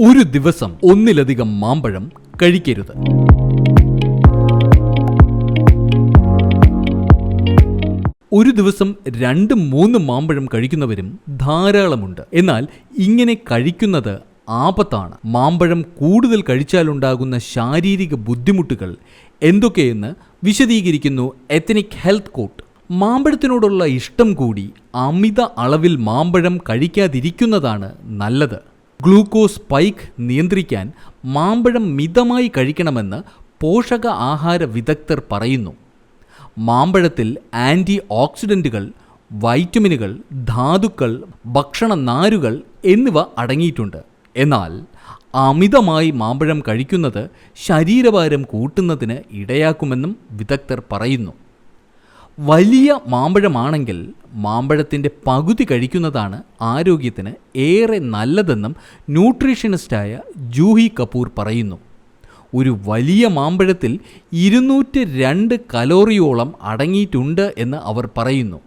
ഒരു ദിവസം ഒന്നിലധികം മാമ്പഴം കഴിക്കരുത്. ഒരു ദിവസം രണ്ട് മൂന്ന് മാമ്പഴം കഴിക്കുന്നവരും ധാരാളമുണ്ട്. എന്നാൽ ഇങ്ങനെ കഴിക്കുന്നത് ആപത്താണ്. മാമ്പഴം കൂടുതൽ കഴിച്ചാലുണ്ടാകുന്ന ശാരീരിക ബുദ്ധിമുട്ടുകൾ എന്തൊക്കെയെന്ന് വിശദീകരിക്കുന്നു എത്തനിക് ഹെൽത്ത് കോട്ട് മാമ്പഴത്തിനോടുള്ള ഇഷ്ടം കൂടി അമിത അളവിൽ മാമ്പഴം കഴിക്കാതിരിക്കുന്നതാണ് നല്ലത്. ഗ്ലൂക്കോസ് സ്പൈക്ക് നിയന്ത്രിക്കാൻ മാമ്പഴം മിതമായി കഴിക്കണമെന്ന് പോഷക ആഹാര വിദഗ്ധർ പറയുന്നു. മാമ്പഴത്തിൽ ആന്റി ഓക്സിഡന്റുകൾ വൈറ്റമിനുകൾ ധാതുക്കൾ ഭക്ഷണ നാരുകൾ എന്നിവ അടങ്ങിയിട്ടുണ്ട്. എന്നാൽ അമിതമായി മാമ്പഴം കഴിക്കുന്നത് ശരീരഭാരം കൂട്ടുന്നതിന് ഇടയാക്കുമെന്നും വിദഗ്ധർ പറയുന്നു. വലിയ മാമ്പഴമാണെങ്കിൽ മാമ്പഴത്തിന്റെ പകുതി കഴിക്കുന്നതാണ് ആരോഗ്യത്തിന് ഏറെ നല്ലതെന്നും ന്യൂട്രീഷനിസ്റ്റായ ജൂഹി കപൂർ പറയുന്നു. ഒരു വലിയ മാമ്പഴത്തിൽ ഇരുന്നൂറ്റി രണ്ട് കലോറിയോളം അടങ്ങിയിട്ടുണ്ട് എന്ന് അവർ പറയുന്നു.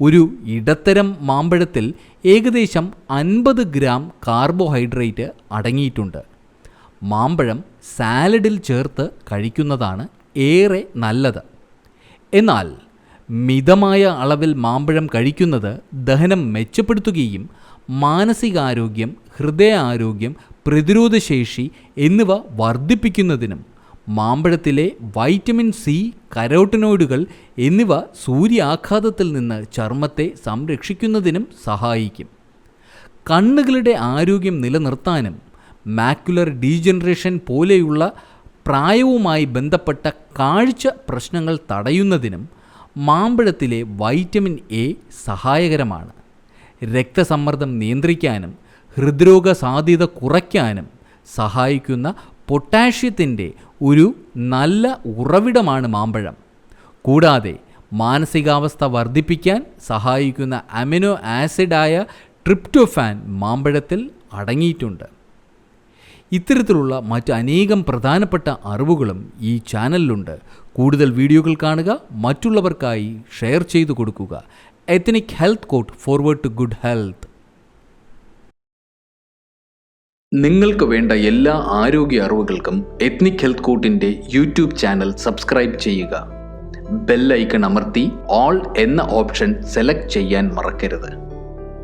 ഒരു ഇടത്തരം മാമ്പഴത്തിൽ ഏകദേശം അൻപത് ഗ്രാം കാർബോഹൈഡ്രേറ്റ് അടങ്ങിയിട്ടുണ്ട്. മാമ്പഴം സാലഡിൽ ചേർത്ത് കഴിക്കുന്നതാണ് ഏറെ നല്ലത്. എന്നാൽ മിതമായ അളവിൽ മാമ്പഴം കഴിക്കുന്നത് ദഹനം മെച്ചപ്പെടുത്തുകയും മാനസികാരോഗ്യം ഹൃദയാരോഗ്യം പ്രതിരോധശേഷി എന്നിവ വർദ്ധിപ്പിക്കുന്നതിനും മാമ്പഴത്തിലെ വൈറ്റമിൻ സി കരോട്ടനോയിഡുകൾ എന്നിവ സൂര്യാഘാതത്തിൽ നിന്ന് ചർമ്മത്തെ സംരക്ഷിക്കുന്നതിനും സഹായിക്കും. കണ്ണുകളുടെ ആരോഗ്യം നിലനിർത്താനും മാക്യുലർ ഡീജനറേഷൻ പോലെയുള്ള പ്രായവുമായി ബന്ധപ്പെട്ട കാഴ്ച പ്രശ്നങ്ങൾ തടയുന്നതിനും മാമ്പഴത്തിലെ വൈറ്റമിൻ എ സഹായകരമാണ്. രക്തസമ്മർദ്ദം നിയന്ത്രിക്കാനും ഹൃദ്രോഗ സാധ്യത കുറയ്ക്കാനും സഹായിക്കുന്ന പൊട്ടാഷ്യത്തിന്റെ ഒരു നല്ല ഉറവിടമാണ് മാമ്പഴം. കൂടാതെ മാനസികാവസ്ഥ വർദ്ധിപ്പിക്കാൻ സഹായിക്കുന്ന അമിനോ ആസിഡായ ട്രിപ്റ്റോഫാൻ മാമ്പഴത്തിൽ അടങ്ങിയിട്ടുണ്ട്. ഇത്തരത്തിലുള്ള മറ്റ് അനേകം പ്രധാനപ്പെട്ട അറിവുകളും ഈ ചാനലിലുണ്ട്. കൂടുതൽ വീഡിയോകൾ കാണുക മറ്റുള്ളവർക്കായി ഷെയർ ചെയ്തു കൊടുക്കുക. Ethnic health court forward to good health നിങ്ങൾക്ക് വേണ്ട എല്ലാ ആരോഗ്യ അറിവുകൾക്കും എത്നിക് ഹെൽത്ത് കോട്ടിന്റെ യൂട്യൂബ് ചാനൽ സബ്സ്ക്രൈബ് ചെയ്യുക. ബെല്ലൈക്കൺ അമർത്തി ഓൾ എന്ന ഓപ്ഷൻ സെലക്ട് ചെയ്യാൻ മറക്കരുത്.